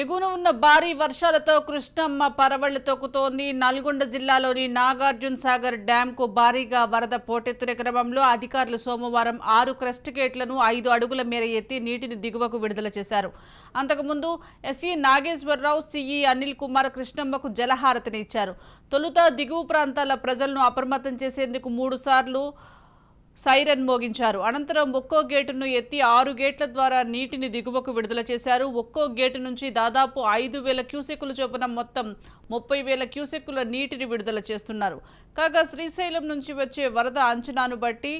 ఎగున ఉన్న భారీ వర్షాలతో కృష్ణమ్మ పరవళ్ళు తొక్కుతోంది. నల్గొండ జిల్లాలోని నాగార్జున సాగర్ డ్యాంకు భారీగా వరద పోటెత్తిన క్రమంలో అధికారులు సోమవారం ఆరు క్రెస్ట్ గేట్లను ఐదు అడుగుల మేర ఎత్తి నీటిని దిగువకు విడుదల చేశారు. అంతకుముందు ఎస్ఈ నాగేశ్వరరావు సిఈ అనిల్ కుమార్ కృష్ణమ్మకు జలహారతిని ఇచ్చారు. తొలుత దిగువ ప్రాంతాల ప్రజలను అప్రమత్తం చేసేందుకు మూడు సార్లు సైరన్ మోగించారు. అనంతరం ఒక్కో గేటును ఎత్తి ఆరు గేట్ల ద్వారా నీటిని దిగువకు విడుదల చేశారు. ఒక్కో గేటు నుంచి దాదాపు ఐదు వేల క్యూసెక్కుల చొప్పున మొత్తం ముప్పై వేల క్యూసెక్కుల నీటిని విడుదల చేస్తున్నారు. కాగా శ్రీశైలం నుంచి వచ్చే వరద అంచనాను బట్టి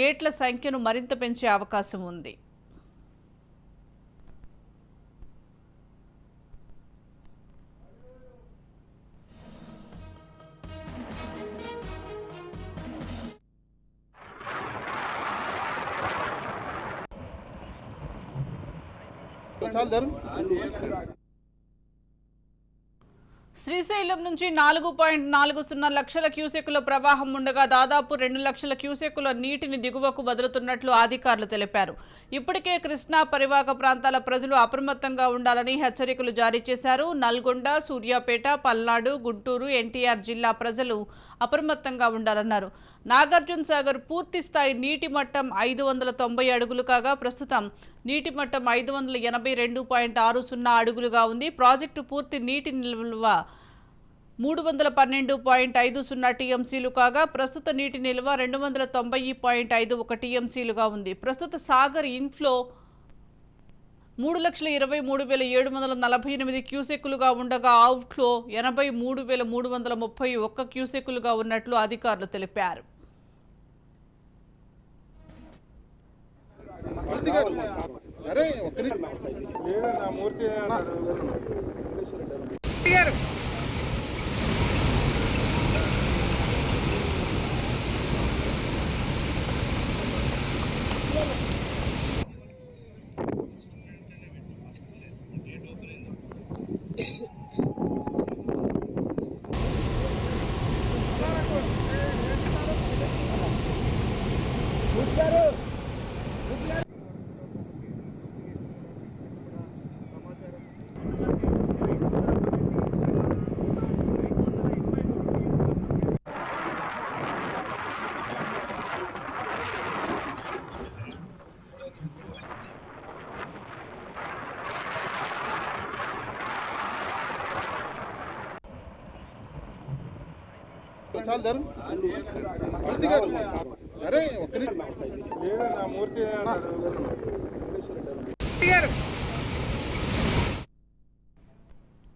గేట్ల సంఖ్యను మరింత పెంచే అవకాశం ఉంది. శ్రీశైలం నుంచి నాలుగు పాయింట్ నాలుగు సున్నా లక్షల క్యూసెక్కుల ప్రవాహం ఉండగా దాదాపు రెండు లక్షల క్యూసెక్కుల నీటిని దిగువకు వదులుతున్నట్లు అధికారులు తెలిపారు. ఇప్పటికే కృష్ణా పరివాహక ప్రాంతాల ప్రజలు అప్రమత్తంగా ఉండాలని హెచ్చరికలు జారీ చేశారు. నల్గొండ సూర్యాపేట పల్నాడు గుంటూరు ఎన్టీఆర్ జిల్లా ప్రజలు అప్రమత్తంగా ఉండాలన్నారు. నాగార్జున సాగర్ పూర్తి స్థాయి నీటి మట్టం ఐదు వందల తొంభై అడుగులు కాగా ప్రస్తుతం నీటి మట్టం ఐదు వందల ఎనభై రెండు పాయింట్ ఆరు సున్నా అడుగులుగా ఉంది. ప్రాజెక్టు పూర్తి నీటి నిల్వ మూడు వందల పన్నెండు పాయింట్ ఐదు సున్నా టీఎంసీలు కాగా ప్రస్తుత నీటి నిల్వ రెండు వందల తొంభై పాయింట్ ఐదు ఒక టీఎంసీలుగా ఉంది. ప్రస్తుత సాగర్ ఇన్ఫ్లో మూడు లక్షల ఇరవై మూడు వేల ఏడు వందల నలభై ఎనిమిది క్యూసెక్కులుగా ఉండగా అవుట్లో ఎనభై మూడు వేల మూడు వందల ముప్పై ఒక్క క్యూసెక్కులుగా ఉన్నట్లు అధికారులు తెలిపారు. మూర్తి గారు అరే ఒక్క మూర్తి నిమిషం. get మూర్తి చాలు ధరు మూర్తి గారు అరే ఒక్క నిమిషం లేదన్నా మూర్తి గారు